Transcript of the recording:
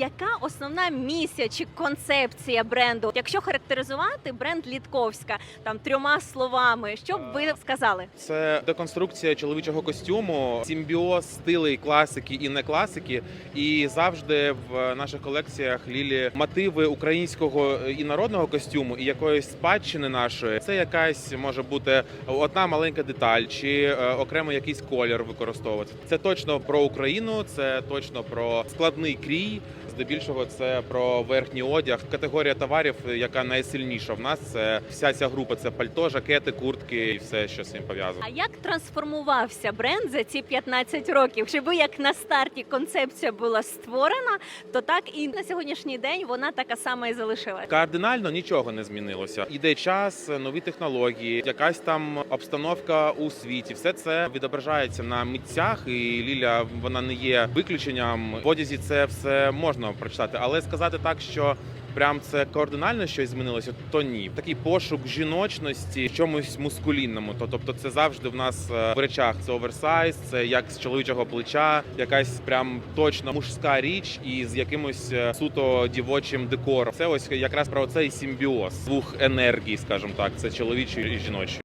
Яка основна місія чи концепція бренду? Якщо характеризувати бренд Літковська там трьома словами, що б ви сказали? Це деконструкція чоловічого костюму, симбіоз стилей класики і не класики. І завжди в наших колекціях лілі мотиви українського і народного костюму і якоїсь спадщини нашої. Це якась може бути одна маленька деталь чи е, окремо якийсь колір використовувати. Це точно про Україну, це точно про складний крій. Здебільшого це про верхній одяг. Категорія товарів, яка найсильніша в нас, це вся ця група. Це пальто, жакети, куртки і все, що з цим пов'язано. А як трансформувався бренд за ці 15 років? Чи як на старті концепція була створена, то так і на сьогоднішній день вона така сама і залишилась? Кардинально нічого не змінилося. Іде час, нові технології, якась там обстановка у світі. Все це відображається на митцях, і Ліля вона не є виключенням. В одязі це все можна прочитати, але сказати так, що. Прям це кардинально щось змінилося, то ні. Такий пошук жіночності в чомусь мускулінному. То тобто, це завжди в нас е, в речах. Це оверсайз, це як з чоловічого плеча, якась прям точно мужська річ і з якимось е, суто дівочим декором. Це ось якраз про цей симбіоз двох енергій, скажімо так, це чоловічої і жіночої.